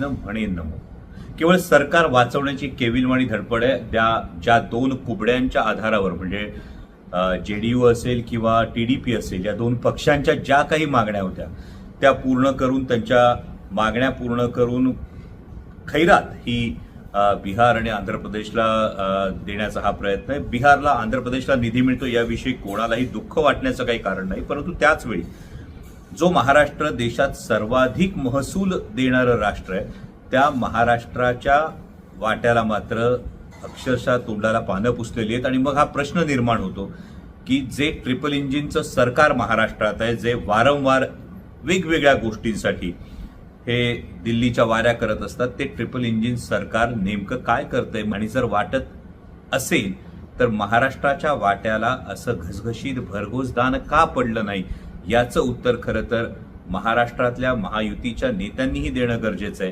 जनतेनं म्हणेन नमो केवळ सरकार वाचवण्याची केविलवाणी धडपड आहे त्या ज्या दोन कुबड्यांच्या आधारावर म्हणजे जे डी यू असेल किंवा टीडीपी असेल या दोन पक्षांच्या ज्या काही मागण्या होत्या त्या पूर्ण करून त्यांच्या मागण्या पूर्ण करून खैरात ही बिहार आणि आंध्र प्रदेशला देण्याचा हा प्रयत्न आहे. बिहारला आंध्र प्रदेशला निधी मिळतो याविषयी कोणालाही दुःख वाटण्याचं काही कारण नाही परंतु त्याच वेळी जो महाराष्ट्र देशात सर्वाधिक महसूल देणारं राष्ट्र आहे त्या महाराष्ट्राच्या वाट्याला मात्र अक्षरशः तोंडाला पानं पुसलेली आहेत. आणि मग हा प्रश्न निर्माण होतो की जे ट्रिपल इंजिनचं सरकार महाराष्ट्रात आहे जे वारंवार वेगवेगळ्या गोष्टींसाठी हे दिल्लीच्या वाऱ्या करत असतात ते ट्रिपल इंजिन सरकार नेमकं काय करतंय? आणि जर वाटत असेल तर महाराष्ट्राच्या वाट्याला असं घसघशीत भरघोस दान का पडलं नाही? याचं उत्तर खरं तर महाराष्ट्रातल्या महायुतीच्या नेत्यांनीही देणं गरजेचं आहे.